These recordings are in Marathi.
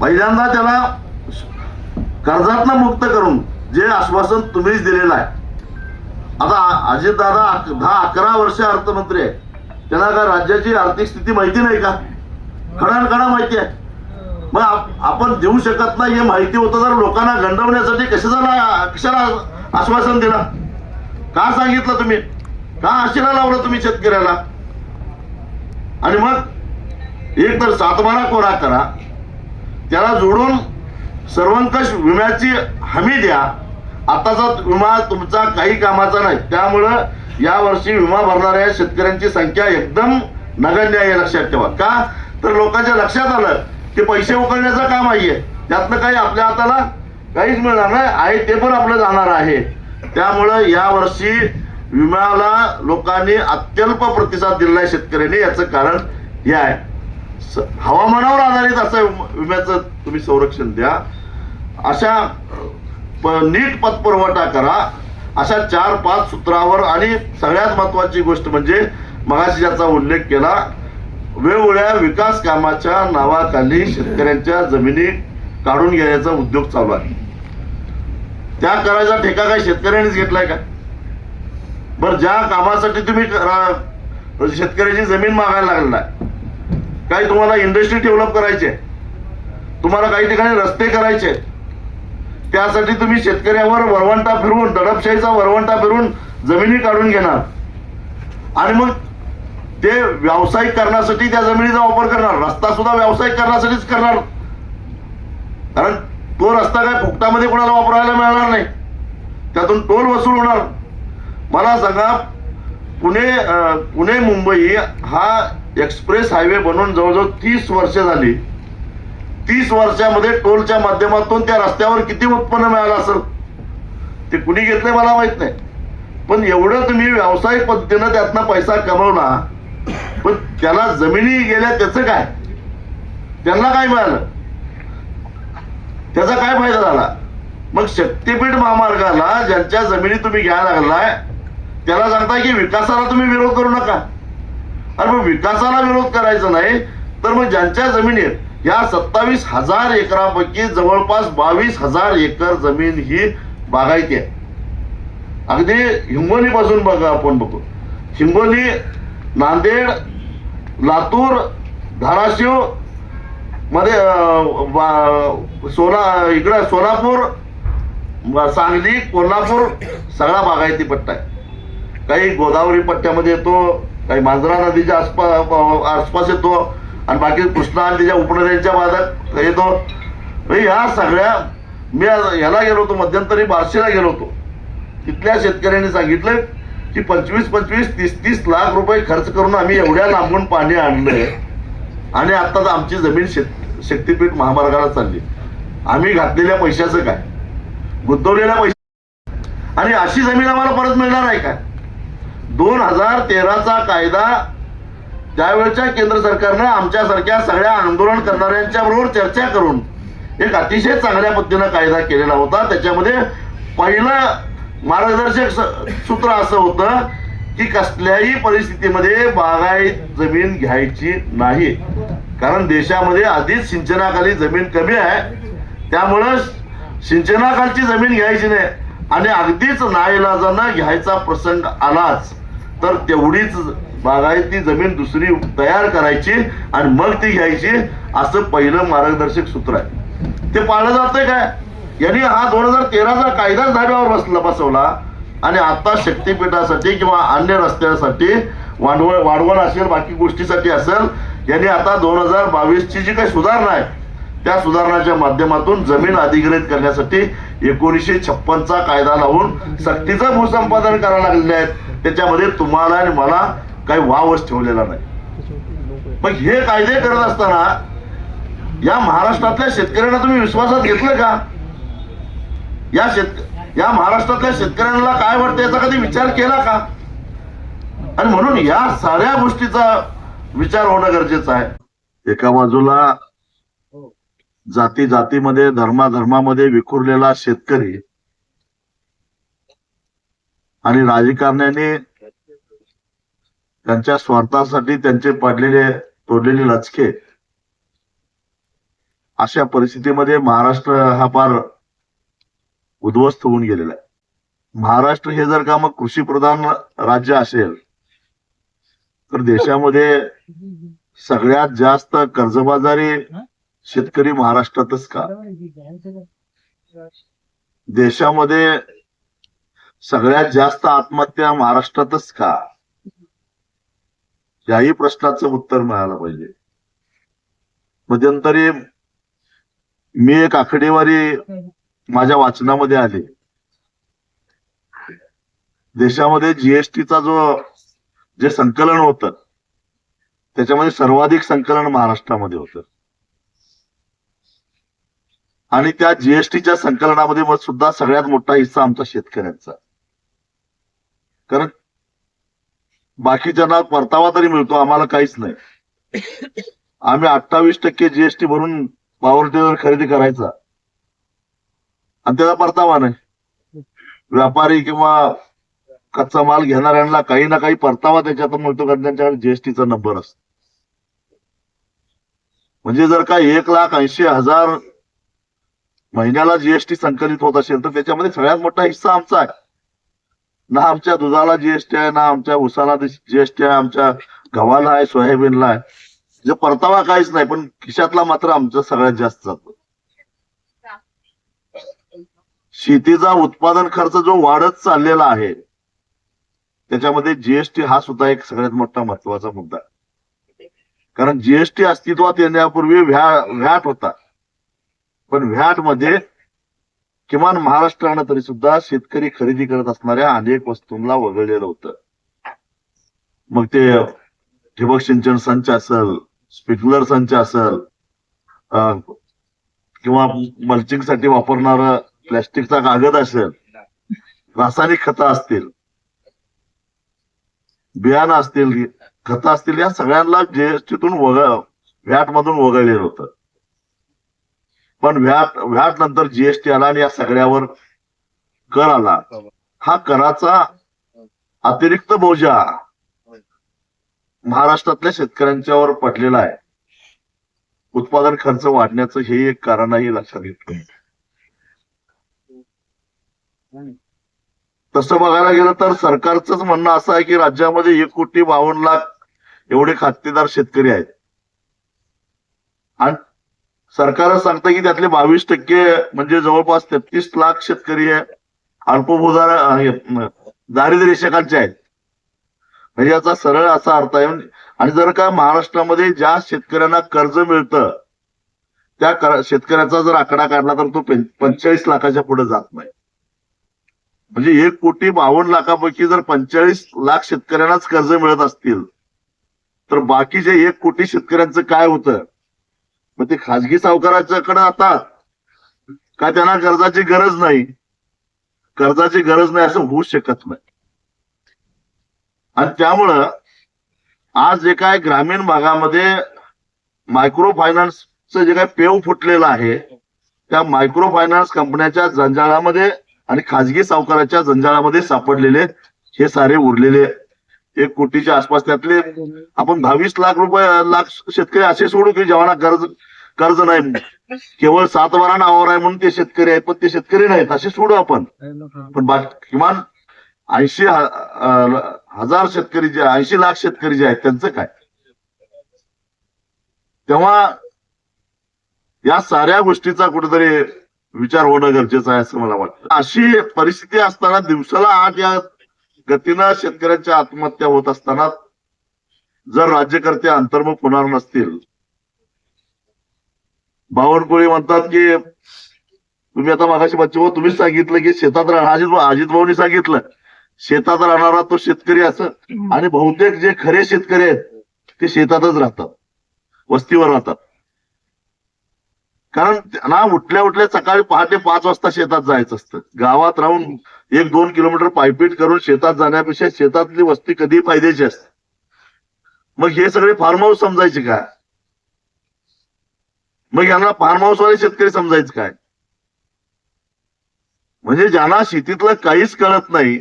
पहिल्यांदा त्याला कर्जातनं मुक्त करून जे आश्वासन तुम्हीच दिलेलं आहे. आता अजितदादा दहा अकरा वर्ष अर्थमंत्री आहे त्यांना का राज्याची आर्थिक स्थिती माहिती नाही का? खडानखडा माहिती आहे. मग आपण देऊ शकत नाही हे माहिती होतं तर लोकांना गंडवण्यासाठी कशाला कशाला आश्वासन दिलं? का सांगितलं तुम्ही? का आशिरा लावलं तुम्ही शेतकऱ्याला? आणि मग एक तर सातबारा कोरा करा. त्याला जोडून सर्वंकष विम्याची हमी द्या. आताचा विमा तुमचा काही कामाचा नाही. त्यामुळं यावर्षी विमा भरणाऱ्या शेतकऱ्यांची संख्या एकदम नगण्य आहे लक्षात ठेवा. का? तर लोकांच्या लक्षात आलं की पैसे उकळण्याचं काम आहे त्यातनं काही आपल्या हाताला काहीच मिळणार नाही. आहे ते पण आपलं जाणार आहे. त्यामुळं यावर्षी विम्याला लोकांनी अत्यल्प प्रतिसाद दिलेला आहे शेतकऱ्यांनी. याचं कारण हे आहे. हवामानावर आधारित असं विम्याचं तुम्ही संरक्षण द्या. अशा नीट पतपुरवठा करा. अशा चार पाच सूत्रावर आणि सगळ्यात महत्वाची गोष्ट म्हणजे मगाशी ज्याचा उल्लेख केला वेगवेगळ्या विकास कामाच्या नावाखाली शेतकऱ्यांच्या जमिनी काढून घेण्याचा उद्योग चालू आहे. त्या करायचा ठेका काय शेतकऱ्यांनीच घेतलाय का? बरं ज्या कामासाठी तुम्ही करा- शेतकऱ्याची जमीन मागायला लागला आहे काही तुम्हाला इंडस्ट्री डेव्हलप करायचे तुम्हाला काही ठिकाणी रस्ते करायचे त्यासाठी तुम्ही शेतकऱ्यावर वरवंटा फिरवून दडपशाहीचा वरवंटा फिरवून जमिनी काढून घेणार. आणि मग ते व्यावसायिक करण्यासाठी त्या जमिनीचा वापर करणार. रस्ता सुद्धा व्यावसायिक करण्यासाठीच करणार. कारण तो रस्ता काय फुकटामध्ये कोणाला वापरायला मिळणार नाही. त्यातून टोल वसूल होणार. मला सांगा पुणे पुणे मुंबई हा एक्सप्रेस हायवे बनवून जवळजवळ तीस वर्ष झाली. तीस वर्षामध्ये टोलच्या माध्यमातून त्या रस्त्यावर किती उत्पन्न मिळालं असेल? ते कुणी घेतलंय मला माहीत नाही. पण एवढं तुम्ही व्यावसायिक पद्धतीनं त्यातनं पैसा कमवला पण त्याला जमिनी गेल्या त्याचं काय? त्यांना काय मिळालं? त्याचा काय फायदा झाला? मग शक्तीपीठ महामार्गाला ज्यांच्या जमिनी तुम्ही घ्यायला लागलाय त्याला सांगताय की विकासाला तुम्ही विरोध करू नका. अरे मग विकासाला विरोध करायचा नाही तर मग ज्यांच्या जमिनीत या सत्तावीस हजार एकरापैकी जवळपास बावीस हजार एकर जमीन ही बागायती आहे. अगदी हिंगोली पासून बघा आपण बघू. हिंगोली नांदेड लातूर धाराशिवमध्ये वा- सोना इकडं सोलापूर सांगली कोल्हापूर सगळा बागायती पट्टा आहे. काही गोदावरी पट्ट्यामध्ये येतो काही मांजरा नदीच्या आसपास आसपास येतो आणि बाकी कृष्णा नदीच्या उपनद्यांच्या भागात येतो. ह्या सगळ्या मी ह्याला गेलो होतो मध्यंतरी बार्शीला गेलो होतो. तिथल्या शेतकऱ्यांनी सांगितलं की पंचवीस पंचवीस तीस तीस लाख रुपये खर्च करून आम्ही एवढ्या लांबून पाणी आणलंय. आणि आता तर आमची जमीन शेत शक्तीपीठ महामार्गाला चालली. आम्ही घातलेल्या पैशाचं काय? गुंतवलेल्या पैशा आणि अशी जमीन आम्हाला परत मिळणार आहे काय? दोन हजार तेराचा कायदा त्यावेळच्या केंद्र सरकारनं आमच्यासारख्या सगळ्या आंदोलन करणाऱ्यांच्या बरोबर चर्चा करून एक अतिशय चांगल्या पद्धतीनं कायदा केलेला होता. त्याच्यामध्ये पहिलं मार्गदर्शक स- सूत्र असं होतं की कसल्याही परिस्थितीमध्ये बागायत जमीन घ्यायची नाही. कारण देशामध्ये आधीच सिंचनाखाली जमीन कमी आहे. त्यामुळं सिंचनाखालची जमीन घ्यायची नाही. आणि अगदीच नाईलाजानं घ्यायचा प्रसंग आलाच तर तेवढीच बागायती जमीन दुसरी तयार करायची आणि मग ती घ्यायची असं पहिलं मार्गदर्शक सूत्र आहे. ते पाळलं जातंय काय? यांनी हा दोन हजार तेराचा कायदाच धाब्यावर बसला बसवला आणि आता शक्तीपीठासाठी किंवा अन्य रस्त्यासाठी वाढवण वाढवण असेल बाकी गोष्टीसाठी असेल यांनी आता दोन हजार बावीसची जी काही सुधारणा आहे त्या सुधारणाच्या माध्यमातून जमीन अधिग्रहित करण्यासाठी एकोणीसशे छप्पनचा कायदा लावून सक्तीचं भूसंपादन करायला लागलेले आहेत. त्याच्यामध्ये तुम्हाला आणि मला काही वावच ठेवलेला नाही. मग हे कायदे करत असताना या महाराष्ट्रातल्या शेतकऱ्यांना तुम्ही विश्वासात घेतलं का? या शेत या महाराष्ट्रातल्या शेतकऱ्यांना काय वाटतं याचा कधी विचार केला का? आणि म्हणून या साऱ्या गोष्टीचा विचार होणं गरजेचं आहे. एका बाजूला जाती जातीमध्ये धर्माधर्मामध्ये विखुरलेला शेतकरी आणि राजकारण्याने त्यांच्या स्वार्थासाठी त्यांचे पडलेले तोडलेले लचके अशा परिस्थितीमध्ये महाराष्ट्र हा फार उद्ध्वस्त होऊन गेलेला आहे. महाराष्ट्र हे जर का मग कृषी प्रधान राज्य असेल तर देशामध्ये सगळ्यात जास्त कर्जबाजारी शेतकरी महाराष्ट्रातच का? देशामध्ये सगळ्यात जास्त आत्महत्या महाराष्ट्रातच का? याही प्रश्नाचं उत्तर मिळालं पाहिजे. मध्यंतरी मी एक आकडेवारी माझ्या वाचनामध्ये आली. देशामध्ये जीएसटीचा जो जे संकलन होतं त्याच्यामध्ये सर्वाधिक संकलन महाराष्ट्रामध्ये होतं. आणि त्या जीएसटीच्या संकलनामध्ये मग सुद्धा सगळ्यात मोठा हिस्सा आमचा शेतकऱ्यांचा. कारण बाकीच्यांना परतावा तरी मिळतो आम्हाला काहीच नाही. आम्ही अठ्ठावीस टक्के जीएसटी भरून पॉवर टिलर खरेदी करायचा. आणि त्याचा परतावा नाही. व्यापारी किंवा कच्चा माल घेणाऱ्यांना काही ना काही परतावा त्याच्यातून मिळतो कारण त्यांच्याकडे जीएसटीचा नंबर असतो. म्हणजे जर का एक लाख ऐंशी हजार महिन्याला जीएसटी संकलित होत असेल तर त्याच्यामध्ये सगळ्यात मोठा हिस्सा आमचा आहे. ना आमच्या दुधाला जीएसटी आहे ना आमच्या उसाला जीएसटी आहे आमच्या गव्हाला आहे सोयाबीनला आहे. जे परतावा काहीच नाही पण खिशातला मात्र आमचा सगळ्यात जास्त जातो. शेतीचा उत्पादन खर्च जो वाढत चाललेला आहे त्याच्यामध्ये जीएसटी हा सुद्धा एक सगळ्यात मोठा महत्त्वाचा मुद्दा कारण जीएसटी अस्तित्वात येण्यापूर्वी व्या व्हॅट होता. पण व्हॅटमध्ये किमान महाराष्ट्रानं तरी सुद्धा शेतकरी खरेदी करत असणाऱ्या अनेक वस्तूंना वगळलेलं होतं. मग ते ठिबक सिंचन संच असेल स्प्रिंकलर संच असेल किंवा मल्चिंगसाठी वापरणार प्लॅस्टिकचा कागद असेल रासायनिक खतं असतील बियाणं असतील खतं असतील या सगळ्यांना जीएसटीतून वगळ व्हॅट मधून वगळलेलं होतं. पण व्हॅट व्हॅट नंतर जीएसटी आला आणि या सगळ्यावर कर आला. हा कराचा अतिरिक्त बोजा महाराष्ट्रातल्या शेतकऱ्यांच्यावर पडलेला आहे. उत्पादन खर्च वाढण्याचं हे एक कारणही लक्षात येत तसं बघायला गेलं तर सरकारचंच म्हणणं असं आहे की राज्यामध्ये एक कोटी बावन्न लाख एवढे खातेदार शेतकरी आहेत. आणि सरकार सांगतं की त्यातले बावीस टक्के म्हणजे जवळपास तेहतीस लाख शेतकरी हे अल्पभूधार दारिद्र्य रेषकांचे आहेत. म्हणजे याचा सरळ असा अर्थ आहे. आणि जर का महाराष्ट्रामध्ये ज्या शेतकऱ्यांना कर्ज मिळतं त्या शेतकऱ्याचा जर आकडा काढला तर तो पंचेचाळीस लाखाच्या पुढे जात नाही. म्हणजे एक कोटी बावन्न लाखापैकी जर पंचेचाळीस लाख शेतकऱ्यांनाच कर्ज मिळत असतील तर बाकीचे एक कोटी शेतकऱ्यांचं काय होतं? मग ते खाजगी सावकाराच्याकडे आता का त्यांना कर्जाची गरज नाही? कर्जाची गरज नाही असं होऊ शकत नाही. आणि त्यामुळं आज जे काय ग्रामीण भागामध्ये मायक्रो फायनान्सचं जे काय पेव फुटलेलं आहे त्या मायक्रो फायनान्स कंपन्याच्या जंजाळामध्ये आणि खाजगी सावकाराच्या जंजाळामध्ये सापडलेले हे सारे उरलेले एक कोटीच्या आसपास त्यातले आपण दहावीस लाख रुपये लाख शेतकरी असे सोडू की जेव्हा कर्ज कर्ज नाही केवळ सात बारा नावावर आहे म्हणून ते शेतकरी आहेत पण ते शेतकरी नाहीत असे सोडू आपण. पण किमान ऐंशी हजार शेतकरी जे ऐंशी लाख शेतकरी जे आहेत त्यांचं काय? तेव्हा या साऱ्या गोष्टीचा कुठेतरी विचार होणं गरजेचं आहे असं मला वाटतं. अशी परिस्थिती असताना दिवसाला आठ या गतीनं शेतकऱ्यांच्या आत्महत्या होत असताना जर राज्यकर्ते अंतर्मुख होणार नसतील बावनकुळी म्हणतात की तुम्ही आता मागाशी बच्चे तुम्हीच सांगितलं की शेतात राहणार अजित अजित भाऊनी सांगितलं शेतात राहणारा तो शेतकरी असं. आणि बहुतेक जे खरे शेतकरी आहेत ते शेतातच राहतात वस्तीवर राहतात. कारण त्यांना उठल्या उठल्या सकाळी पहाटे पाच वाजता शेतात जायचं असतं. गावात राहून एक दोन किलोमीटर पायपीट करून शेतात जाण्यापेक्षा शेतातली वस्ती कधी फायद्याची असते. मग हे सगळे फार्म हाऊस समजायचे काय मग यांना फार्म हाऊस वाले शेतकरी समजायचं काय? म्हणजे ज्यांना शेतीतलं काहीच कळत नाही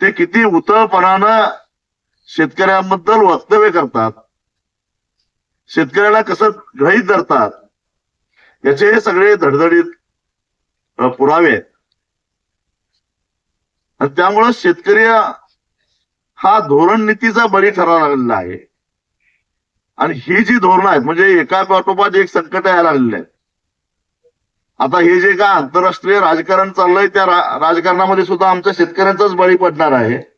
ते किती उतळपणानं शेतकऱ्यांबद्दल वक्तव्य करतात. शेतकऱ्यांना कसं गृहीत धरतात? याचे हे सगळे धडधडीत पुरावे आहेत. आणि त्यामुळं शेतकरी हा धोरण नीतीचा बळी ठरावा लागलेला आहे. आणि ही जी धोरणं आहेत म्हणजे एका पाठोपाठ एक संकट यायला लागलेले आहेत आता हे जे काय आंतरराष्ट्रीय राजकारण चाललंय त्या रा- राजकारणामध्ये सुद्धा आमच्या शेतकऱ्यांचाच बळी पडणार आहे.